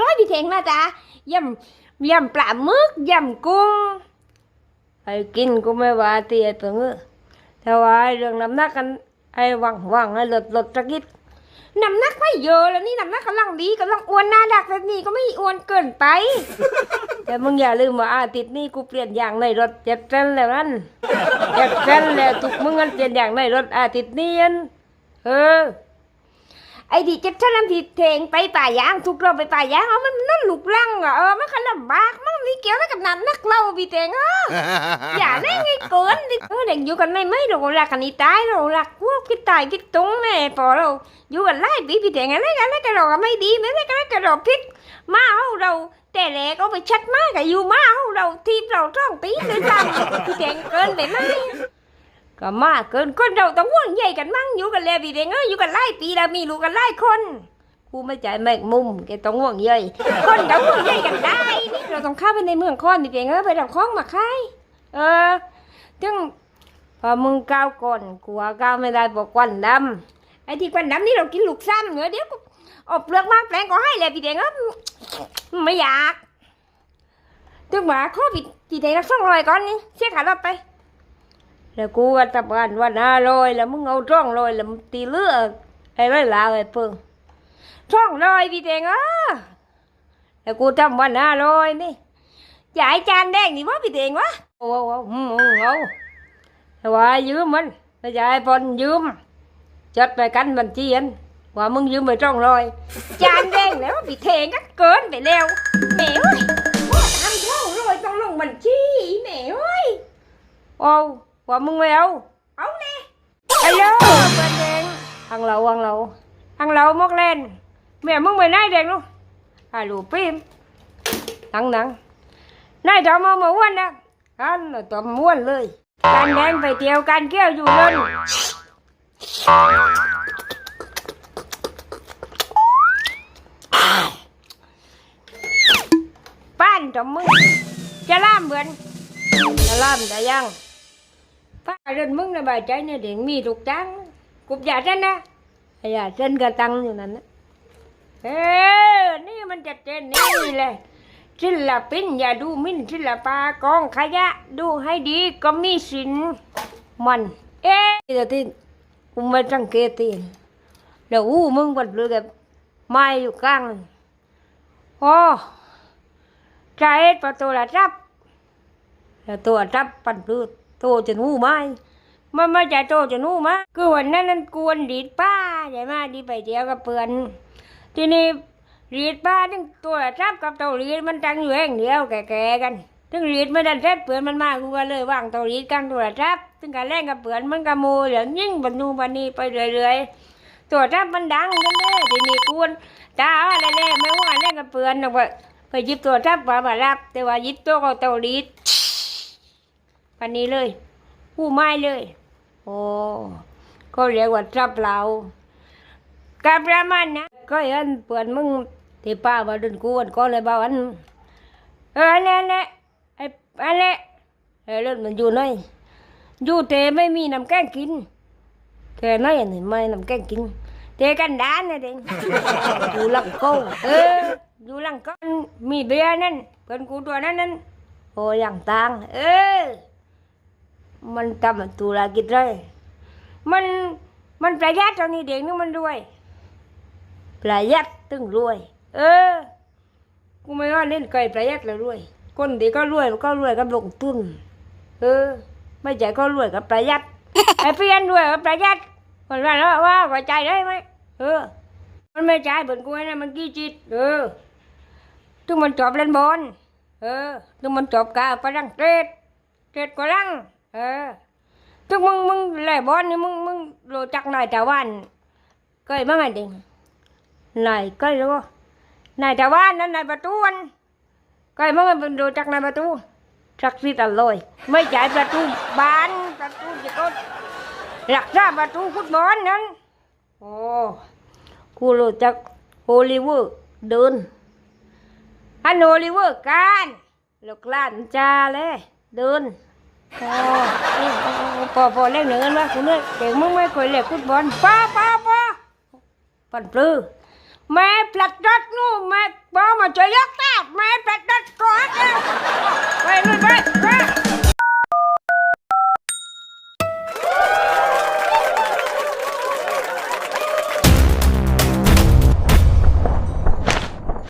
ร้อยพี่เทงมาจ้ายำยำปลาหมึกยำกุ้งไอ้กินกูไม่ว่าตีไอ้เปิงเออแต่ว่าไอ้เรื่องน้ำหนักกันไอ้วังวังไอ้ลดลดสักนิดน้ำหนักไม่เยอะแล้วนี่น้ำหนักกำลังดีกำลังอ้วนน่ารักแบบนี้ก็ไม่อ้วนเกินไป แต่มึงอย่าลืมว่าอาทิตย์นี้กูเปลี่ยนอย่างในรถเจ็ดเส้นแล้วนั่นเจ็ดเส้นแล้วทุกมึงกันเปลี่ยนอย่างในรถอาทิตย์นี้อันเออ ไอ้ที่เจ็ดเส้นน้ำที่เทงไปป่ายางทุกเราไปป่ายางเอามันนั่นลูกลังอะเออมันขลำบากมันมีเกี่ยวอะไรกับนั้นนักเราพี่เทงเอออย่าเล่นไอ้เกินดิเออเด็กอยู่กันไม่ไม่เรารักกันนี่ตายเรารักพวกคิดตายคิดตรงแม่พอเราอยู่กันไล่ปีพี่เทงอะไรกันอะไรกันเราก็ไม่ดีไม่ได้กันอะไรกันเราพิษมาเอาเราแต่แรกเอาไปชัดมากอะอยู่มาเอาเราทีมเราต้องตีเลยซ้ำพี่แดงเกินไปไหม ก็มากเกินคนเราต้องห่วงใยกันมั่งอยู่กันแล้วพี่แดงเอ้ยอยู่กันไล่ปีแล้วมีลูกกันไล่คนกูไม่ใจแมกมุมแกต้องห่วงใยคนเราห่วงใยกันได้นี่เราต้องเข้าไปในเมืองคอนพี่แดงเอ้ยไปรับของมาขายเออถึงพอมึงก้าวก่อนกลัวก้าวไม่ได้บอกควันดำไอ้ที่ควันดำนี่เรากินลูกซ้ำเหรอเดี๋ยวอาเปลือกมาแปลงก็ให้เลยพี่แดงเอ้ยไม่อยากตึกหมาข้อผิดที่ไหนรักสองรอยก่อนนี่เสียขารถไป แล้วกูว่าตับกันวันห้าร้อยแล้วมึงเอาช่องร้อยแล้วมึงตีเลือกไอ้ไรลาไอ้เพิ่งช่องร้อยพี่เตงอะแล้วกูทำวันห้าร้อยนี่จ่ายจานแดงนี่วะพี่เตงวะโอ้โหโอ้โหโอ้โหแต่ว่ายืมมันไม่จ่ายปนยืมจัดไปกันบัญชีอันว่ามึงยืมไปช่องร้อยจานแดงแล้ว bị thề ngắt cơn phải leo mẹ ơi có ăn ô quả mừng mày đâu ấu nè alo bên đen ăn lẩu ăn lẩu ăn lẩu móc lên mẹ mừng mày nay đèn luôn à lù phim nặng nặng nay tao mau mà quên nè anh là tao muốn เลยการแดงไปเที่ยวการเกี้ยวอยู่เลยป้านจมมึงจะล่ามเหมือนจะล่ามแต่ยังป้าเดินมึงนะบายใจเนี่ยเด็กมีถูกจังกุบยาเส้นนะไอ้ย phát lên mướn là bà cháy này điện mi lục trắng cũng giả trên đó bây giờ trên cả tăng như này นี่มันจะเจนนี่เลยศิลปินอย่าดูมิ่นศิลปากองขยะ ดูให้ดีก็มีสินมัน เอ๊ะเดี๋ยวที่ผมมาจังเกตตีเดี๋ยวอู้มึงบัดเลยแบบไม่อยู่กลางโอ้ใจประตูละจับแล้วตัวจับปันพืช โตจะนู่ไม้มันไม่ใช่โตจะนู่มาคือวันนั้นนั้นกวนดีดป้าใช่ไหมดีไปเที่ยวกับเพื่อน ทีนี้รีดป้าทั้งตัวละจับกับเตารีดมันจังอยู่แห่งเดียวแก่ๆกันทั้งรีดไม่ได้เซ็ตเพื่อนมันมากูก็เลยวางเตารีดกันตัวละจับถึงการแล่นกับเพื่อนมันก็โมยเหลืองยิ่งบรรนูบันนี้ไปเรื่อยๆตัวจับมันดังกันเลยทีนี้กวนตาอะไรเล่ไม่ว่าเล่นกับเพื่อนหรอกว่าไปหยิบตัวทับมามารับ แต่ว่ายิบตัวเขาเตาลีด ปันนี้เลย ผู้ไม้เลย โอ้ก็เรียกว่าทับเรากับประมาณนะก็เห็นเปื่อนมึงที่ป้ามาดินกวนก็เลยบอกอันเอออันนั้นแหละไอ้อันนี้ไอ้เรื่องมันอยู่ไหนอยู่แต่ไม่มีน้ำแกงกินแต่ไหนอันนี้ไม่น้ำแกงกินแต่กันด้านนะเด็กอยู่หลังโก้เอออยู่หลังก้อนมีเบียร์นั่นเป็นกูตัวนั้นนั่นโอ้ยังตังเออ มันทำตุลากิจเลย มันมันประหยัดตอนนี้เด็กนึงมันรวย ประหยัดตึงรวย เออ กูไม่ว่าเล่นไก่ประหยัดแล้วรวย คนที่ก็รวยมันก็รวยกับลงทุน เออ ไม่ใช่ก็รวยกับประหยัด ไอ้เพี้ยนรวยกับประหยัดคนว่าแล้วว่าไว้ใจได้ไหมเออ มันไม่ใช่เหมือนกูนะมันกี้จิต เออถึงมันจบเล่นบอลเออถึงมันจบกาไปรังเตรดเตรดก็รัง เออถึงมึงมึงเล่บอลนี่มึงมึงรู้จักนายตะวันเคยมั้งไงดินายเคยรู้นายตะวันนั่นนายประตูนเคยมั้งไงรู้จักนายประตูศักสิทธิ์อร่อยไม่ใช่ประตูบ้านประตูจะก็หลักษาประตูฟุตบอลนั้นโอ้กูรู้จักโอลิเวอร์เดินอันโอลิเวอร์การลูกหลานจ้าเลยเดิน พอพอเล่นหนึ่งกันว่าคุณเนี่ยเด็กมึงไม่เคยเล่นฟุตบอลป้าป้าป้าปันปลื้มแม่ปลัดตัดนู่นแม่ป้ามาจะยกแต้แม่ปลัดรถก่อนไปเลยไปไป